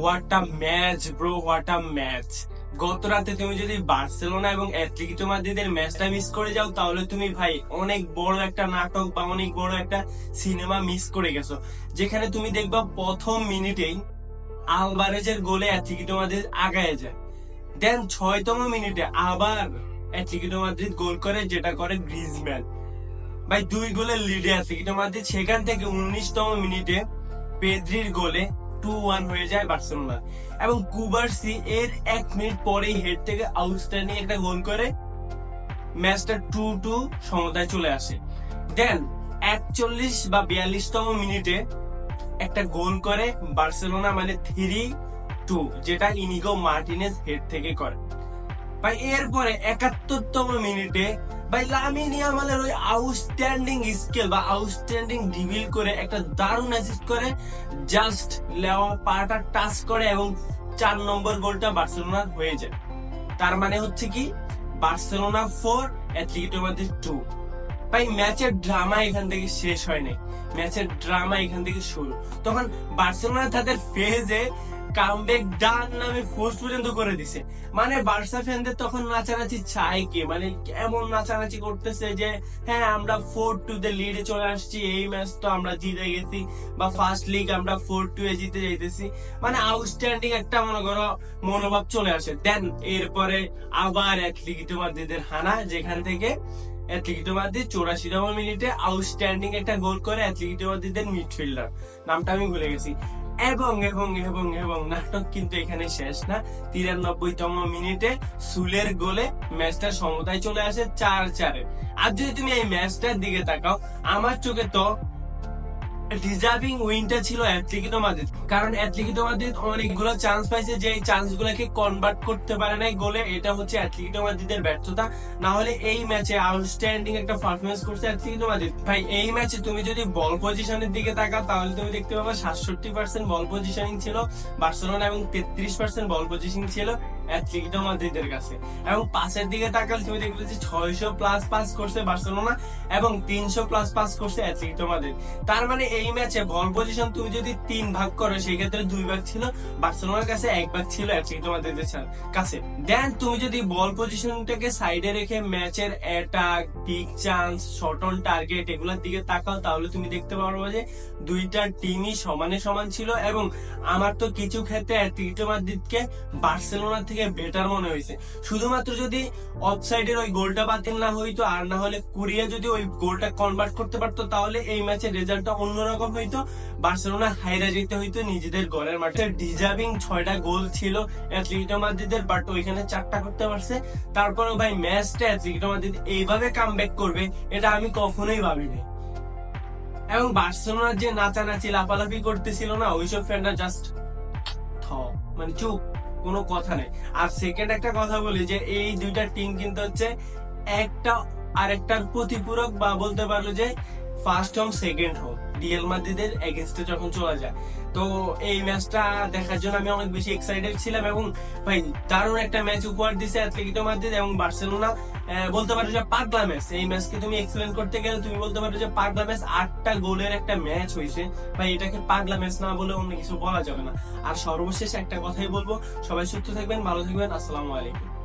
What a match bro what a match গত রাতে তুমি যদি বার্সেলোনা এবং অ্যাটলেটিকো মাদ্রিদের ম্যাচটা মিস করে যাও, তাহলে তুমি ভাই অনেক বড় একটা নাটক বা অনেক বড় একটা সিনেমা মিস করে গেছো। যেখানে তুমি দেখবা প্রথম মিনিটেই আলবারেজের গোলে অ্যাটলেটিকো মাদ্রিদ আগায় যায়। দেন ছয়তম মিনিটে আবার অ্যাটলেটিকো মাদ্রিদ গোল করে, যেটা করে গ্রিজম্যান ভাই, দুই গোলের লিডে অ্যাটলেটিকো মাদ্রিদ। সেখান থেকে উনিশতম মিনিটে পেদ্রির গোলে টু ওয়ান হয়ে যায় বার্সেলোনা। এবং কুবার্সি এর এক মিনিট পরেই হেড থেকে আউটস্ট্যান্ডিং একটা গোল করে ম্যাচটা টু টু সমতায় চলে আসে। দেন একচল্লিশ বা বিয়াল্লিশতম মিনিটে একটা গোল করে বার্সেলোনা মানে থ্রি টু যেটা ইনিগো মার্টিনেস হেড থেকে করে। ভাই এরপরে একাত্তরতম মিনিটে ভাই, লামিন ইয়ামালের ওই আউটস্ট্যান্ডিং স্কিল বা আউটস্ট্যান্ডিং করে একটা দারুণ অ্যাসিস্ট করে। জাস্ট লেওয়া পাটা টাচ করে এবং চার নম্বর গোলটা বার্সেলোনার হয়ে যায়। তার মানে হচ্ছে কি? Barcelona four Atletico Madrid two ভাই ম্যাচের ড্রামা এখান থেকে শেষ হয় নাই। ম্যাচের ড্রামা এখান থেকে শুরু। তখন বার্সেলোনা তাদের ফেজে কামব্যাক ডান নামে ফোর্স পর্যন্ত করে দিছে। মানে বার্সা ফ্যানদের তখন নাচানাচি চাই কি? মানে এমন নাচানাচি করতেছে যে হ্যাঁ আমরা ফোর টু তে লিডে চলে আসছি, এই ম্যাচ তো আমরা জিতে গেছি, বা ফার্স্ট লিগ আমরা ফোর টু এ জিতে যাইতেছি। মানে আউটস্ট্যান্ডিং একটা, মনে করো, মনোভাব চলে আসে। দেন এরপরে আবার অ্যাথলেটিকো মাদ্রিদের হানা, যেখান থেকে অ্যাথলেটিকো মাদ্রিদ চৌরাশিতম মিনিটে আউটস্ট্যান্ডিং একটা গোল করে অ্যাথলেটিকো মাদ্রিদের মিডফিল্ডার নামটা আমি ভুলে গেছি। এবং এবং এবং এবং। নাটক কিন্তু এখানে শেষ না। তিরানব্বইতম মিনিটে সুলের গোলে ম্যাচটা সমতায় চলে আসে চার চারে। আর যদি তুমি এই ম্যাচটার দিকে তাকাও, আমার চোখে তো ডিজার্ভিং উইনটা ছিল অ্যাথলেটিকো মাদ্রিদ কারণ অ্যাথলেটিকো মাদ্রিদ অনেকগুলো চান্স পাইছে যে চান্স গুলোকে কনভার্ট করতে পারে নাই গোলে, এটা হচ্ছে অ্যাথলেটিকো মাদ্রিদের ব্যর্থতা। না হলে এই ম্যাচে আউটস্ট্যান্ডিং একটা পারফরমেন্স করছে অ্যাথলেটিকো মাদ্রিদ ভাই, এই ম্যাচে তুমি যদি বল পজিশনের দিকে তাকাও, তাহলে তুমি দেখতে পাবে সাতষট্টি পার্সেন্ট বল পজিশনিং ছিল বার্সেলোনা এবং তেত্রিশ পার্সেন্ট বল পজিশন ছিল। মানে অ্যাথলেটিকো মাদ্রিদের রেখে ম্যাচের অ্যাটাক চান্স টার্গেট এগুলোর দিকে তাকাও, তাহলে তুমি দেখতে পারব যে দুইটা টিমই সমানে সমান ছিল এবং আমার তো কিছু ক্ষেত্রে মাদ্রিদকে বার্সেলোনা থেকে বেটার মনে হয়েছে। শুধুমাত্র যদি অফসাইডের ওই গোলটা বাতিল না হইতো, আর না হলে কুরিয়া যদি ওই গোলটা কনভার্ট করতে পারতো, তাহলে এই ম্যাচের রেজাল্টটা অন্যরকম হইতো। বার্সেলোনা হাইরা যেতে হইতো নিজেদের ঘরের মাঠে। ডিজার্ভিং ছয়টা গোল ছিল অ্যাথলেটিকো মাদ্রিদের বাট ওইখানে চারটা করতে পারছে। তারপরে ভাই, ম্যাচটা অ্যাথলেটিকো মাদ্রিদ এইভাবে কাম করবে, এটা আমি কখনোই ভাবিনি। এবং বার্সেলোনার যে নাচানাচি, লাফালাফি করতেছিল না, ওইসব ফ্যানরা জাস্ট থ মানে চুপ। কোনো কথা নেই। আর সেকেন্ড একটা কথা বলি যে, এই দুইটা টিম কিন্তু হচ্ছে একটা আরেকটার প্রতিপূরক বা বলতে পারল যে first home second home real মাদ্রিদের এগেনস্টে যখন চলে যায়। তো এই ম্যাচটা দেখার জন্য আমি অনেক বেশি এক্সাইটেড ছিলাম এবং ভাই দারুণ একটা ম্যাচ উপহার দিছে অ্যাথলেটিকো মাদ্রিদ এবং বার্সেলোনা বলতে পারো যে পাগলা ম্যাচ এই ম্যাচকে তুমি এক্সপ্লেন করতে গেলে তুমি বলতে পারো যে পাগলা ম্যাচ আটটা গোলের একটা ম্যাচ হয়েছে বা এটাকে পাগলা ম্যাচ না বলে অন্য কিছু বলা যাবে না। আর সর্বশেষ একটা কথাই বলব, সবাই সুস্থ থাকবেন, ভালো থাকবেন, আসসালামু আলাইকুম।